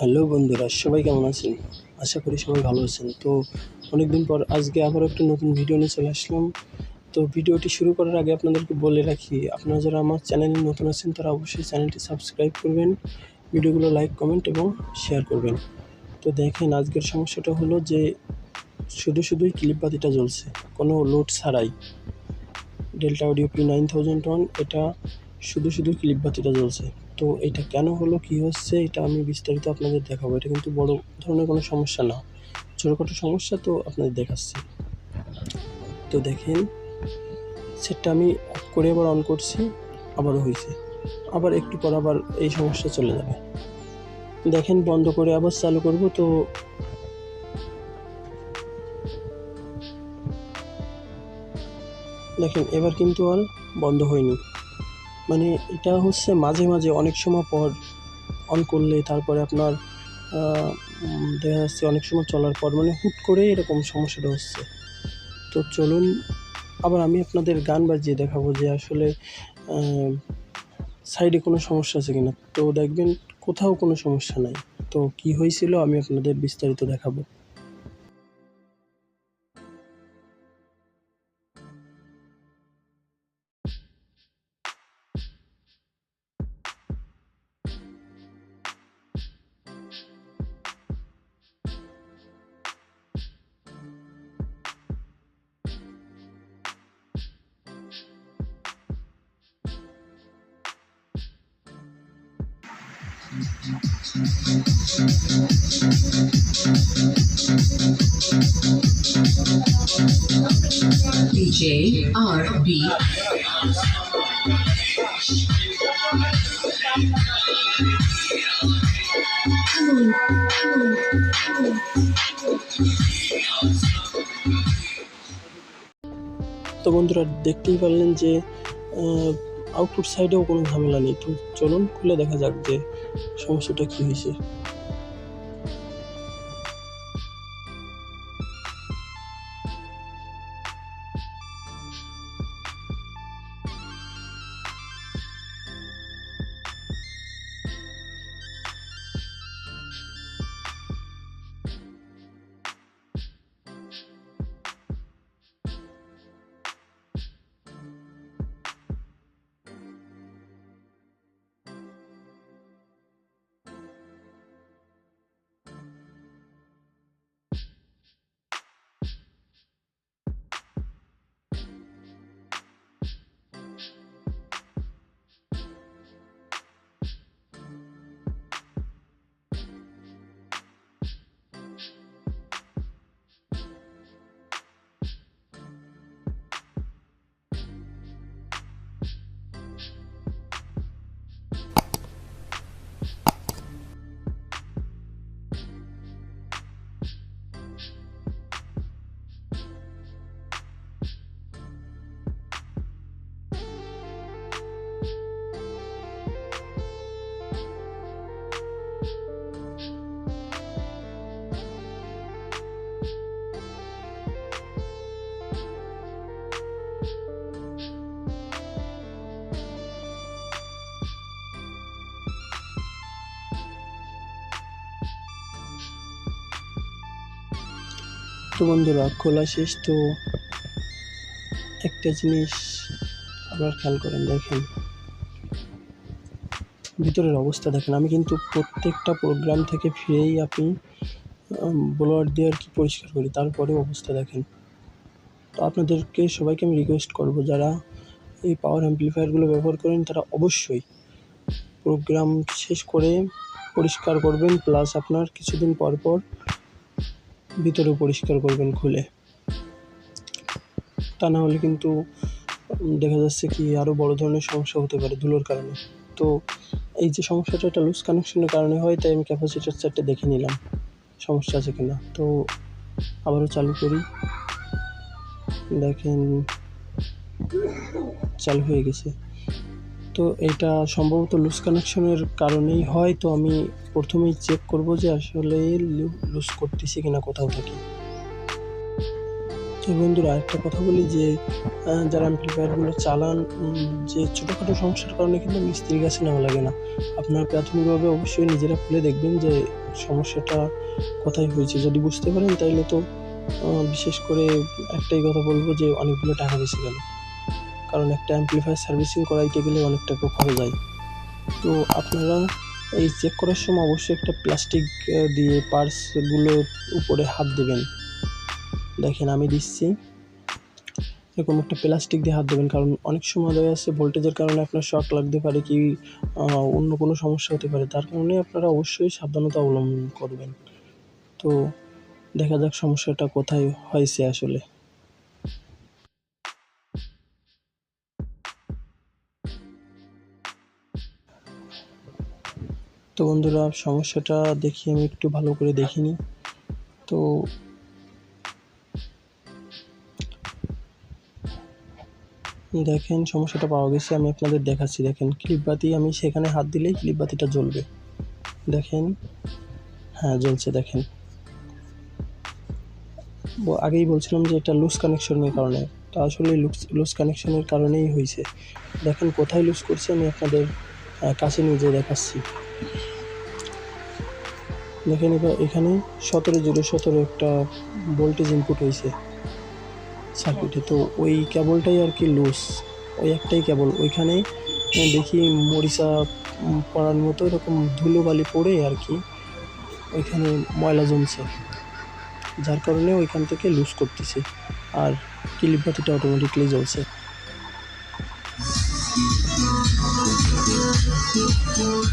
Hello বন্ধুরা, সবাই কেমন আছেন? আশা করি সবাই ভালো আছেন। তো অনেকদিন পর আজকে আবার একটা নতুন ভিডিও নিয়ে চলে আসলাম। তো ভিডিওটি শুরু করার আগে আপনাদেরকে বলে রাখি, আপনারা যারা আমার চ্যানেলে নতুন আছেন, তারা অবশ্যই চ্যানেলটি সাবস্ক্রাইব করবেন, ভিডিওগুলো লাইক, কমেন্ট এবং শেয়ার করবেন। তো দেখেন, আজকের সমস্যাটা হলো যে শুধু শুধুই ক্লিপ বাতিটা জ্বলছে, কোনো লোড ছাড়াই। Delta audio P nine thousand এটা শুধু শুধু ক্লিপ বাতিটা জ্বলছে। তো এটা কেন হলো, কী হচ্ছে, এটা আমি বিস্তারিত আপনাদের দেখাবো। এটা কিন্তু বড় ধরনের কোনো সমস্যা না। ছোটোখাটো সমস্যা তো আপনাদের দেখাচ্ছি। তো দেখেন সেটটা আমি অফ করে আবার অন করছি, আবারও হয়েছে আবার একটু পর আবার এই সমস্যা চলে যাবে। দেখেন, বন্ধ করে আবার চালু করব, তো দেখেন, এবার কিন্তু আর বন্ধ হয়নি। মানে এটা হচ্ছে মাঝে মাঝে অনেক সময় পর অন করলে তারপরে আপনার দেখা যাচ্ছে অনেক সময় চলার পর মানে হুট করে এরকম সমস্যাটা হচ্ছে। তো চলুন, আবার আমি আপনাদের গান বাজিয়ে দেখাবো যে আসলে সাইডে কোনো সমস্যা আছে কিনা। তো দেখবেন কোথাও কোনো সমস্যা নাই। তো কি হয়েছিল আমি আপনাদের বিস্তারিত দেখাবো। DJ. তো বন্ধুরা দেখতেই পারলেন যে আউটপুট সাইডেও কোনো ঝামেলা নেই। তো চলুন খুলে দেখা যাক যে সমস্যাটা কী হয়েছে। তো বন্ধুরা, খোলা শেষ তো একটা জিনিস আপনার খেয়াল করেন, দেখেন। ভিতরের অবস্থা দেখেন, আমি কিন্তু প্রত্যেকটা প্রোগ্রাম থেকে ফিরেই আপনি ব্লোয়ার দিয়ে আর কি পরিষ্কার করি তারপরে অবস্থা দেখেন। তো আপনাদেরকে সবাইকে আমি রিকোয়েস্ট করব, যারা এই পাওয়ার অ্যাম্প্লিফায়ারগুলো ব্যবহার করেন, তারা অবশ্যই প্রোগ্রাম শেষ করে পরিষ্কার করবেন প্লাস আপনার কিছুদিন পর পর ভিতরেও পরিষ্কার করবেন খুলে। তা না হলে কিন্তু দেখা যাচ্ছে কি আরও বড় ধরনের সমস্যা হতে পারে ধুলোর কারণে। তো এই যে সমস্যাটা, এটা লুজ কানেকশনের কারণে হয়, তাই আমি ক্যাপাসিটার চারটে দেখে নিলাম, সমস্যা আছে কিনা। তো আবারও চালু করি। দেখেন, চালু হয়ে গেছে। তো এটা সম্ভবত লুজ কানেকশনের কারণেই হয়। তো আমি প্রথমেই চেক করব যে আসলে লুজ করতেছি কিনা কোথাও থেকে। তো বন্ধুরা একটা কথা বলি যে যারা অ্যাম্পলিফায়ারগুলো চালান যে ছোটোখাটো সমস্যার কারণে কিন্তু মিস্ত্রির কাছে নেওয়া লাগে না। আপনারা প্রাথমিকভাবে অবশ্যই নিজেরা খুলে দেখবেন যে সমস্যাটা কোথায় হয়েছে। যদি বুঝতে পারেন তাইলে তো বিশেষ করে একটাই কথা বলব যে অনেকগুলো টাকা বেঁচে গেল। কারণ একটা অ্যাম্পলিফায়ার সার্ভিসিং করাইতে গেলে অনেক টাকা খরচ যায়। তো আপনারা এই চেক করার সময় অবশ্যই একটা প্লাস্টিক দিয়ে পার্টসগুলোর উপরে হাত দেবেন। দেখেন আমি দিচ্ছি। এরকম একটা প্লাস্টিক দিয়ে হাত দেবেন, কারণ অনেক সময় দেখা যাচ্ছে ভোল্টেজের কারণে আপনার শক লাগতে পারে কি অন্য কোনো সমস্যা হতে পারে। তার কারণে আপনারা অবশ্যই সাবধানতা অবলম্বন করবেন। তো দেখা যাক সমস্যাটা কোথায় হয়েছে আসলে। তো বন্ধুরা, সমস্যাটা দেখি আমি একটু ভালো করে দেখিনি। তো দেখেন, সমস্যাটা পাওয়া গেছে, আমি আপনাদের দেখাচ্ছি। দেখেন ক্লিপ বাতি, আমি সেখানে হাত দিলেই ক্লিপ বাতিটা জ্বলবে। দেখেন হ্যাঁ জ্বলছে, দেখেন। আগেই বলছিলাম যে এটা লুজ কানেকশনের কারণে। তো আসলে লুজ লুজ কানেকশনের কারণেই হয়েছে। দেখেন, কোথায় লুজ করছে আমি আপনাদের কাছে নিয়ে যেয়ে দেখাচ্ছি। দেখেন এখানে সতেরো জিরো সতেরো একটা ভোল্টেজ ইনপুট হয়েছে সার্কিটে তো ওই কেবলটাই আর কি লুজ ওই একটাই কেবল ওইখানেই আহ, দেখি মরিচা পড়ার মতো এরকম ধুলো বালি পড়ে আর কি ওইখানে ময়লা জমছে যার কারণে ওইখান থেকে লুজ করতেছে। আর ক্লিপ বাতিটা অটোমেটিকলি জ্বলছে। Thank you.